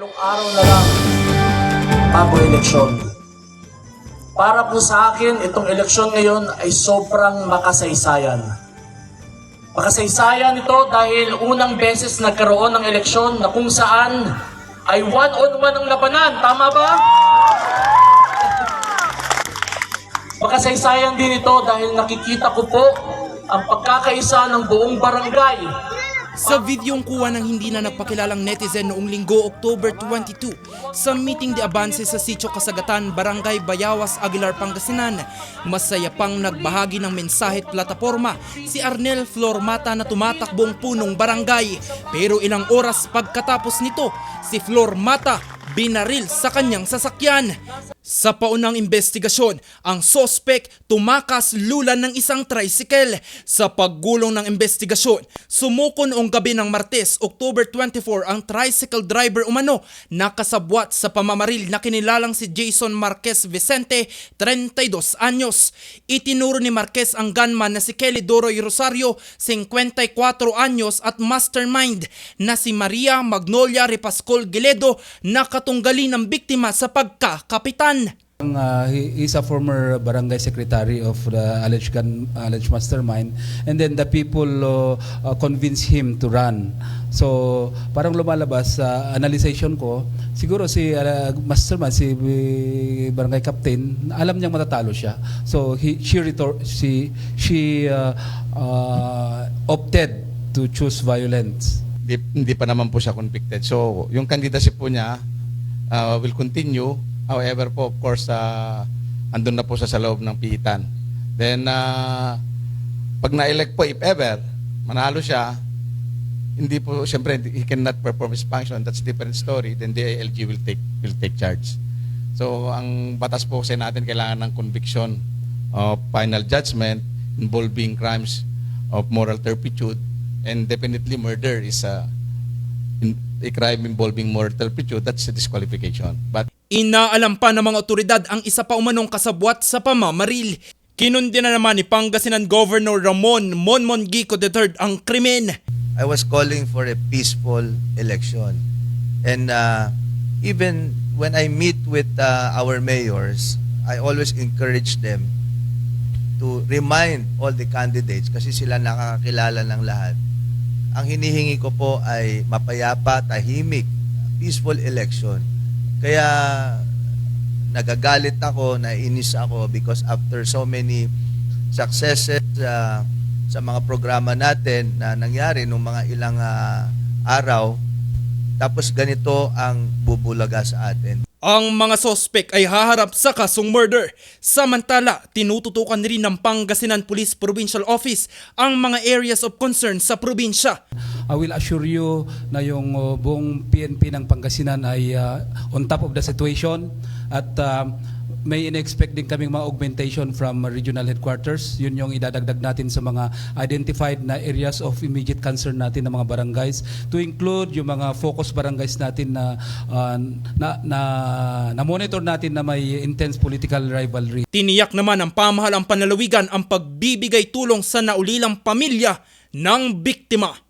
Walong araw na lang bago eleksyon. Para po sa akin, itong eleksyon ngayon ay sobrang makasaysayan. Makasaysayan ito dahil unang beses nagkaroon ng eleksyon na kung saan ay one-on-one ang labanan. Tama ba? Makasaysayan din ito dahil nakikita ko po ang pagkakaisa ng buong barangay Sa videong kuha ng hindi na nagpakilalang netizen noong linggo October 22 sa meeting de Avance sa Sitio Kasagatan, Barangay Bayawas, Aguilar, Pangasinan, masaya pang nagbahagi ng mensahe at plataforma si Arnel Flor Mata na tumatakbong punong barangay. Pero ilang oras pagkatapos nito, si Flor Mata binaril sa kanyang sasakyan. Sa paunang investigasyon, ang sospek tumakas lulan ng isang tricycle. Sa paggulong ng investigasyon, sumuko noong gabi ng Martes, October 24 ang tricycle driver umano nakasabwat sa pamamaril na kinilalang si Jason Marquez Vicente, 32 anyos. Itinuro ni Marquez ang gunman na si Kelly Doroy Rosario, 54 anyos at mastermind na si Maria Magnolia Repascol Giledo na katunggali ng biktima sa pagkakapitan. Uh, he is a former barangay secretary of the alleged, gun, alleged mastermind and then the people uh, uh, convinced him to run. So parang lumalabas sa analyzation ko, siguro si uh, mastermind, si uh, barangay captain, alam niyang matatalo siya. So he, she, retor- she, she uh, uh, opted to choose violence. Hindi, hindi pa naman po siya convicted. So, yung candidacy po niya uh, will continue. However po, of course, uh, andun na po sa loob ng piitan. Then, uh, pag na-elect po, if ever, manalo siya, hindi po, siyempre, he cannot perform his function. That's a different story. Then the ALG will take, will take charge. So, ang batas po kasi natin kailangan ng conviction of final judgment involving crimes of moral turpitude and definitely murder is a, a crime involving moral turpitude. That's a disqualification. But Inaalam pa ng mga otoridad ang isa pa umanong kasabwat sa pamamaril. Kinundi na naman ni Pangasinan Governor Ramon Monmon Gico III ang krimen. I was calling for a peaceful election. And uh, even when I meet with uh, our mayors, I always encourage them to remind all the candidates kasi sila nakakakilala ng lahat. Ang hinihingi ko po ay mapayapa, tahimik, peaceful election. Kaya nagagalit ako, nainis ako because after so many successes uh, sa mga programa natin na nangyari nung mga ilang ah, araw, tapos ganito ang bubulaga sa atin. Ang mga sospek ay haharap sa kasong murder. Samantala, tinututukan rin ng Pangasinan Police Provincial Office ang mga areas of concern sa probinsya. I will assure you na yung uh, buong PNP ng Pangasinan ay uh, on top of the situation at uh, may in-expect din kaming mga augmentation from regional headquarters. Yun yung idadagdag natin sa mga identified na areas of immediate concern natin ng mga barangays to include yung mga focus barangays natin na uh, na, na, na monitor natin na may intense political rivalry. Tiniyak naman ng pamahalang panlalawigan ang pagbibigay tulong sa naulilang pamilya ng biktima.